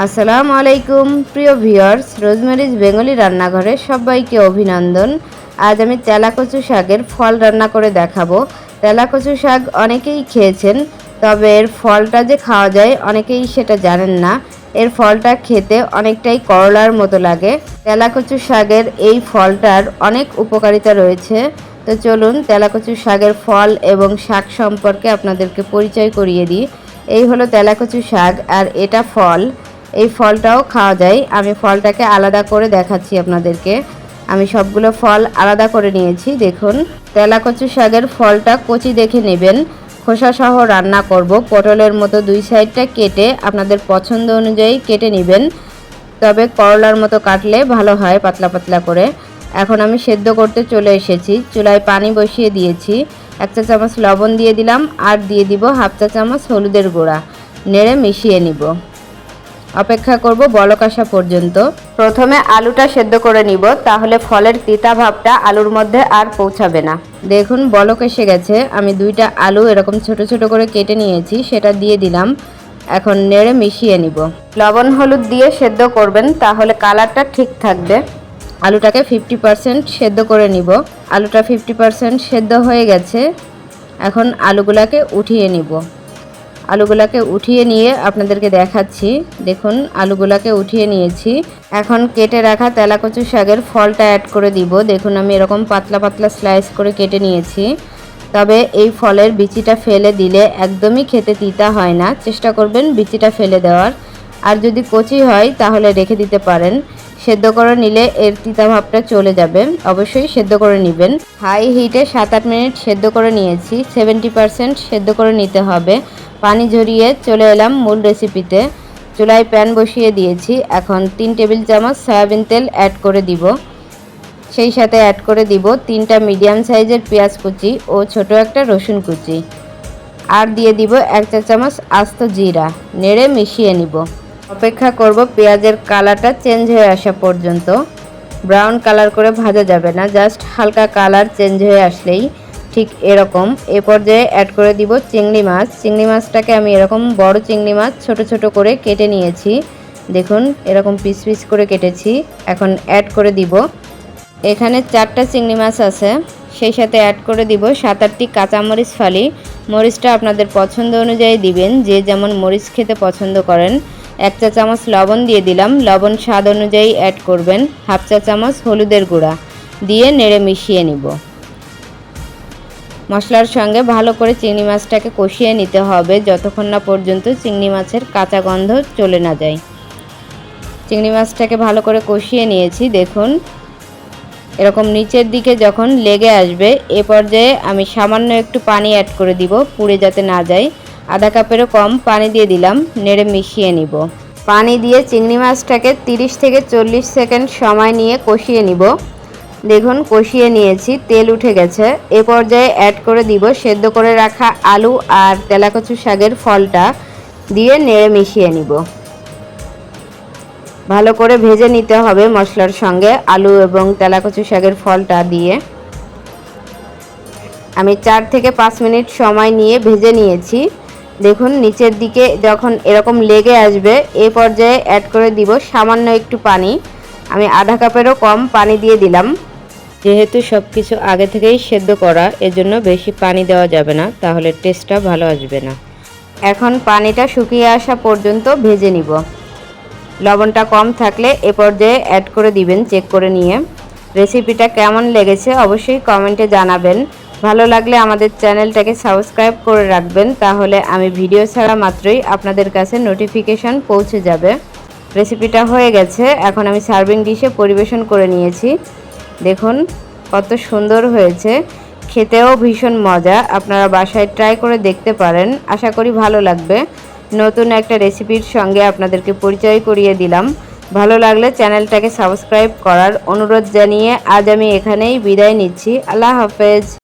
আসসালামু আলাইকুম, প্রিয় ভিউয়ার্স, রোজমেরিজ বেঙ্গলি রান্নাঘরে সবাইকে অভিনন্দন। আজ আমি তেলাকচু শাকের ফল রান্না করে দেখাবো। তেলাকচু শাক অনেকেই খেয়েছেন, তবে এর ফলটা যে খাওয়া যায় অনেকেই সেটা জানেন না। এর ফলটা খেতে অনেকটাই করলার মতো লাগে। তেলাকচু শাকের এই ফলটার অনেক উপকারিতা রয়েছে। তো চলুন তেলাকচু শাকের ফল এবং শাক সম্পর্কে আপনাদেরকে পরিচয় করিয়ে দিই। এই হলো তেলাকচু শাক আর এটা ফল। এই ফলটাও খাওয়া যায়। আমি ফলটাকে আলাদা করে দেখাচ্ছি আপনাদেরকে। আমি সবগুলো ফল আলাদা করে নিয়েছি, দেখুন। তেলাকচু শাকের ফলটা কচি দেখে নেবেন। খোসা সহ রান্না করব। পটলের মতো দুই সাইডটা কেটে আপনাদের পছন্দ অনুযায়ী কেটে নেবেন। তবে করলার মতো কাটলে ভালো হয় পাতলা পাতলা করে। এখন আমি সেদ্ধ করতে চলে এসেছি। চুলায় পানি বসিয়ে দিয়েছি। এক চা চামচ লবণ দিয়ে দিলাম। আর দিয়ে দিব হাফ চা চামচ হলুদের গুঁড়া। নেড়ে মিশিয়ে নিব। অপেক্ষা করব বলক আসা পর্যন্ত। প্রথমে আলুটা সেদ্ধ করে নিব তাহলে ফলের তিতা ভাবটা আলুর মধ্যে আর পৌঁছাবে না। দেখুন বলক এসে গেছে। আমি দুইটা আলু এরকম ছোট ছোট করে কেটে নিয়েছি সেটা দিয়ে দিলাম। এখন নেড়ে মিশিয়ে নিব। লবণ হলুদ দিয়ে সেদ্ধ করবেন তাহলে কালারটা ঠিক থাকবে। আলুটাকে ফিফটি পারসেন্ট সেদ্ধ করে নিব। আলুটা ফিফটি পারসেন্ট সেদ্ধ হয়ে গেছে। এখন আলুগুলাকে উঠিয়ে নিব। আলুগুলাকে উঠিয়ে নিয়ে আপনাদেরকে দেখাচ্ছি। দেখুন, আলুগুলাকে উঠিয়ে নিয়েছি। এখন কেটে রাখা তেলাকচু শাকের ফলটা অ্যাড করে দিব। দেখুন, আমি এরকম পাতলা পাতলা স্লাইস করে কেটে নিয়েছি। তবে এই ফলের বিচিটা ফেলে দিলে একদমই খেতে তিতা হয় না। চেষ্টা করবেন বিচিটা ফেলে দেওয়ার। আর যদি কচি হয়, তাহলে রেখে দিতে পারেন। সেদ্ধ করে নিলে এর তিতা ভাবটা চলে যাবে। অবশ্যই সেদ্ধ করে নেবেন। হাই হিটে সাত আট মিনিট সেদ্ধ করে নিয়েছি। সেভেন্টি পারসেন্ট সেদ্ধ করে নিতে হবে। পানি ঝরিয়ে চলে এলাম মূল রেসিপিতে। চুলায় প্যান বসিয়ে দিয়েছি। এখন তিন টেবিল চামচ সয়াবিন তেল অ্যাড করে দিব। সেই সাথে অ্যাড করে দিব তিনটা মিডিয়াম সাইজের পেঁয়াজ কুচি ও ছোট একটা রসুন কুচি। আর দিয়ে দিব এক চা চামচ আস্ত জিরা। নেড়ে মিশিয়ে নিব। অপেক্ষা করব, পেঁয়াজের কালারটা চেঞ্জ হয়ে আসা পর্যন্ত। ব্রাউন কালার করে ভাজা যাবে না, জাস্ট হালকা কালার চেঞ্জ হয়ে আসলেই ঠিক এরকম। এ পর্যায়ে অ্যাড করে দিব চিংড়ি মাছ। চিংড়ি মাছটাকে আমি এরকম বড় চিংড়ি মাছ ছোট ছোট করে কেটে নিয়েছি। দেখুন, এরকম পিস পিস করে কেটেছি। এখন অ্যাড করে দিব। এখানে চারটা চিংড়ি মাছ আছে। সেই সাথে অ্যাড করে দিব সাত আটটি কাঁচামরিচ ফালি। মরিচটা আপনাদের পছন্দ অনুযায়ী দিবেন, যে যেমন মরিচ খেতে পছন্দ করেন। এক চা চামচ লবণ দিয়ে দিলাম। লবণ স্বাদ অনুযায়ী অ্যাড করবেন। হাফ চা চামচ হলুদের গুঁড়া দিয়ে নেড়ে মিশিয়ে নিব। মশলার সঙ্গে ভালো করে চিংড়ি মাছটাকে কষিয়ে নিতে হবে। যতক্ষণ না পর্যন্ত চিংড়ি মাছের কাঁচা গন্ধ চলে না যায়। চিংড়ি মাছটাকে ভালো করে কষিয়ে নিয়েছি। দেখুন, এরকম নিচের দিকে যখন লেগে আসবে, এ পর্যায়ে আমি সামান্য একটু পানি অ্যাড করে দিব। পুড়ে যাতে না যায়। আধা কাপেরও কম পানি দিয়ে দিলাম, নেড়ে মিশিয়ে নিব। পানি দিয়ে চিংড়ি মাছটাকে 30 থেকে চল্লিশ সেকেন্ড সময় নিয়ে কষিয়ে নিব। দেখুন, কষিয়ে নিয়েছি, তেল উঠে গেছে। এ পর্যায়ে অ্যাড করে দিব সেদ্ধ করে রাখা আলু আর তেলাকচু শাকের ফলটা দিয়ে নেড়ে মিশিয়ে নিব। ভালো করে ভেজে নিতে হবে মশলার সঙ্গে আলু এবং তেলাকচু শাকের ফলটা দিয়ে। আমি চার থেকে পাঁচ মিনিট সময় নিয়ে ভেজে নিয়েছি। দেখুন, নিচের দিকে যখন এরকম লেগে আসবে এই পর্যায়ে অ্যাড করে দিব সামান্য একটু পানি। আমি আধা কাপেরও কম পানি দিয়ে দিলাম। যেহেতু সব কিছু আগে থেকেই সেদ্ধ করা, এজন্য বেশি পানি দেওয়া যাবে না, তাহলে টেস্টটা ভালো আসবে না। এখন পানিটা শুকিয়ে আসা পর্যন্ত ভেজে নিব। লবণটা কম থাকলে এ পর্যায়ে অ্যাড করে দিবেন চেক করে নিয়ে। রেসিপিটা কেমন লেগেছে অবশ্যই কমেন্টে জানাবেন। ভালো লাগলে আমাদের চ্যানেলটাকে সাবস্ক্রাইব করে রাখবেন, তাহলে আমি ভিডিও ছাড়া মাত্রই আপনাদের কাছে নোটিফিকেশান পৌঁছে যাবে। রেসিপিটা হয়ে গেছে, এখন আমি সার্ভিং ডিশে পরিবেশন করে নিয়েছি। দেখুন, কত সুন্দর হয়েছে, খেতেও ভীষণ মজা, আপনারা বাসায় ট্রাই করে দেখতে পারেন, আশা করি ভালো লাগবে। নতুন একটা রেসিপির সঙ্গে আপনাদেরকে পরিচয় করিয়ে দিলাম। ভালো লাগলে চ্যানেলটাকে সাবস্ক্রাইব করার অনুরোধ জানিয়ে আজ আমি এখানেই বিদায় নিচ্ছি। আল্লাহ হাফেজ।